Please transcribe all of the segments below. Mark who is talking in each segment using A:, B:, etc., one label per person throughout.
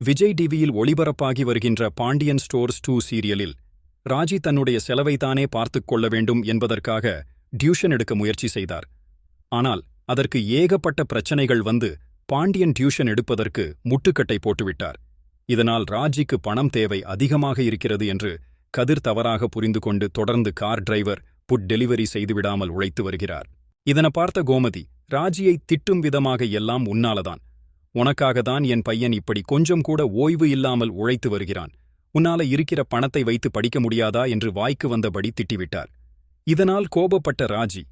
A: விஜய் டிவியில் ஒளிபரப்பாகி வருகின்ற Pandian stores two சீரியலில் ராஜி தன்னுடைய செலவைத்தானே பார்த்துக் கொள்ள வேண்டும் என்பதற்காக டியூஷன் எடுக்க முயற்சி செய்தார். ஆனால் அதற்கு ஏகப்பட்ட பிரச்சனைகள் வந்து பாண்டியன் டியூஷன் எடுப்பதற்கு முட்டுக்கட்டை போட்டுவிட்டார். இதனால் ராஜிக்கு பணம் தேவை அதிகமாக இருக்கிறது என்று கதிர் தவறாக புரிந்து கொண்டு தொடர்ந்து கார் டிரைவர் புட் டெலிவரி செய்துவிடாமல் உழைத்து வருகிறார். இதனை பார்த்த கோமதி ராஜியை திட்டும் விதமாக எல்லாம் உன்னாலதான். உனக்காகத்தான் என் பையன் இப்படி கொஞ்சம் கூட ஓய்வு இல்லாமல் உழைத்து வருகிறான். உன்னால இருக்கிற பணத்தை வைத்து படிக்க முடியாதா என்று வாய்க்கு வந்தபடி திட்டிவிட்டார். இதனால் கோபப்பட்ட ராஜி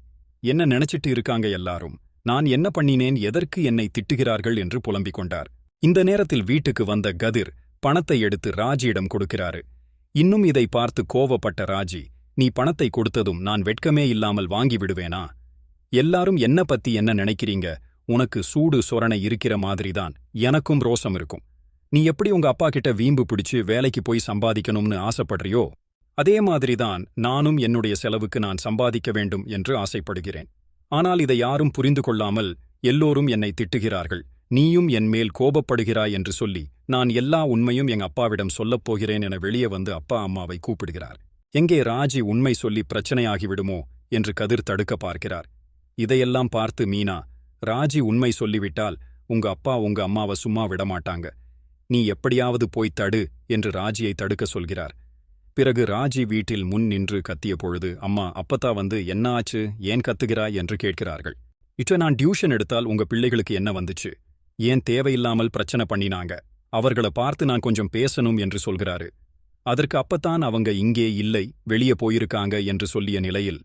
A: என்ன நினைச்சிட்டு இருக்காங்க எல்லாரும்? நான் என்ன பண்ணினேன்? எதற்கு என்னை திட்டுகிறார்கள்? என்று புலம்பிக் கொண்டார். இந்த நேரத்தில் வீட்டுக்கு வந்த கதிர் பணத்தை எடுத்து ராஜியிடம் கொடுக்கிறாரு. இன்னும் இதை பார்த்து கோவப்பட்ட ராஜி நீ பணத்தை கொடுத்ததும் நான் வெட்கமே இல்லாமல் வாங்கி விடுவேனா? எல்லாரும் என்ன பத்தி என்ன நினைக்கிறீங்க? உனக்கு சூடு சொரணை இருக்கிற மாதிரிதான் எனக்கும் ரோசம் இருக்கும். நீ எப்படி உங்க அப்பா கிட்ட வீம்பு பிடிச்சு வேலைக்கு போய் சம்பாதிக்கணும்னு ஆசைப்படுறியோ அதே மாதிரிதான் நானும் என்னுடைய செலவுக்கு நான் சம்பாதிக்க வேண்டும் என்று ஆசைப்படுகிறேன். ஆனால் இதை யாரும் புரிந்து கொள்ளாமல் எல்லோரும் என்னை திட்டுகிறார்கள். நீயும் என் மேல் கோபப்படுகிறாய் என்று சொல்லி நான் எல்லா உண்மையும் எங்க அப்பாவிடம் சொல்லப் போகிறேன் என வெளியே வந்து அப்பா அம்மாவை கூப்பிடுகிறார். எங்கே ராஜி உண்மை சொல்லி பிரச்சனையாகிவிடுமோ என்று கதிர் தடுக்க பார்க்கிறார். இதையெல்லாம் பார்த்து மீனா ராஜி உண்மை சொல்லிவிட்டால் உங்க அப்பா உங்க அம்மாவை சும்மா விடமாட்டாங்க. நீ எப்படியாவது போய் தடு என்று ராஜியை தடுக்க சொல்கிறார். பிறகு ராஜி வீட்டில் முன் நின்று கத்திய பொழுது அம்மா அப்பத்தா வந்து என்ன ஆச்சு? ஏன் கத்துகிறாய்? என்று கேட்கிறார்கள். இட்ட நான் டியூஷன் எடுத்தால் உங்க பிள்ளைகளுக்கு என்ன வந்துச்சு? ஏன் தேவையில்லாமல் பிரச்சனை பண்ணினாங்க? அவர்கள பார்த்து நான் கொஞ்சம் பேசணும் என்று சொல்கிறாரு. அதற்கு அப்பத்தான் அவங்க இங்கே இல்லை வெளியே போயிருக்காங்க என்று சொல்லிய நிலையில்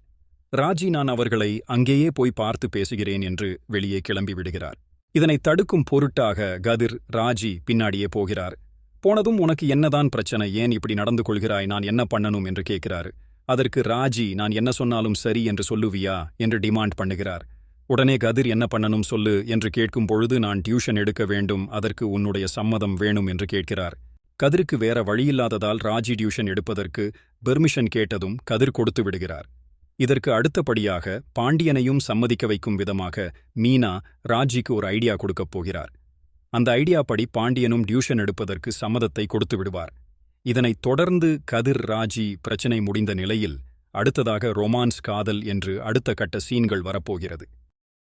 A: ராஜி நான் அவர்களை அங்கேயே போய் பார்த்து பேசுகிறேன் என்று வெளியே கிளம்பி விடுகிறார். இதனை தடுக்கும் பொருட்டாக கதிர் ராஜி பின்னாடியே போகிறார். போனதும் உனக்கு என்னதான் பிரச்சனை? ஏன் இப்படி நடந்து கொள்கிறாய்? நான் என்ன பண்ணணும்? என்று கேட்கிறார். அதற்கு ராஜி நான் என்ன சொன்னாலும் சரி என்று சொல்லுவியா? என்று டிமாண்ட் பண்ணுகிறார். உடனே கதிர் என்ன பண்ணணும் சொல்லு என்று கேட்கும் பொழுது நான் டியூஷன் எடுக்க வேண்டும். அதற்கு உன்னுடைய சம்மதம் வேணும் என்று கேட்கிறார். கதிருக்கு வேற வழியில்லாததால் ராஜி டியூஷன் எடுப்பதற்கு பெர்மிஷன் கேட்டதும் கதிர் கொடுத்து விடுகிறார். இதற்கு அடுத்தபடியாக பாண்டியனையும் சம்மதிக்க வைக்கும் விதமாக மீனா ராஜிக்கு ஒரு ஐடியா கொடுக்கப் போகிறார். அந்த ஐடியா படி பாண்டியனும் டியூஷன் எடுப்பதற்கு சம்மதத்தை கொடுத்து விடுவார். இதனைத் தொடர்ந்து கதிர் ராஜி பிரச்சினை முடிந்த நிலையில் அடுத்ததாக ரொமான்ஸ் காதல் என்று அடுத்த கட்ட சீன்கள் வரப்போகிறது.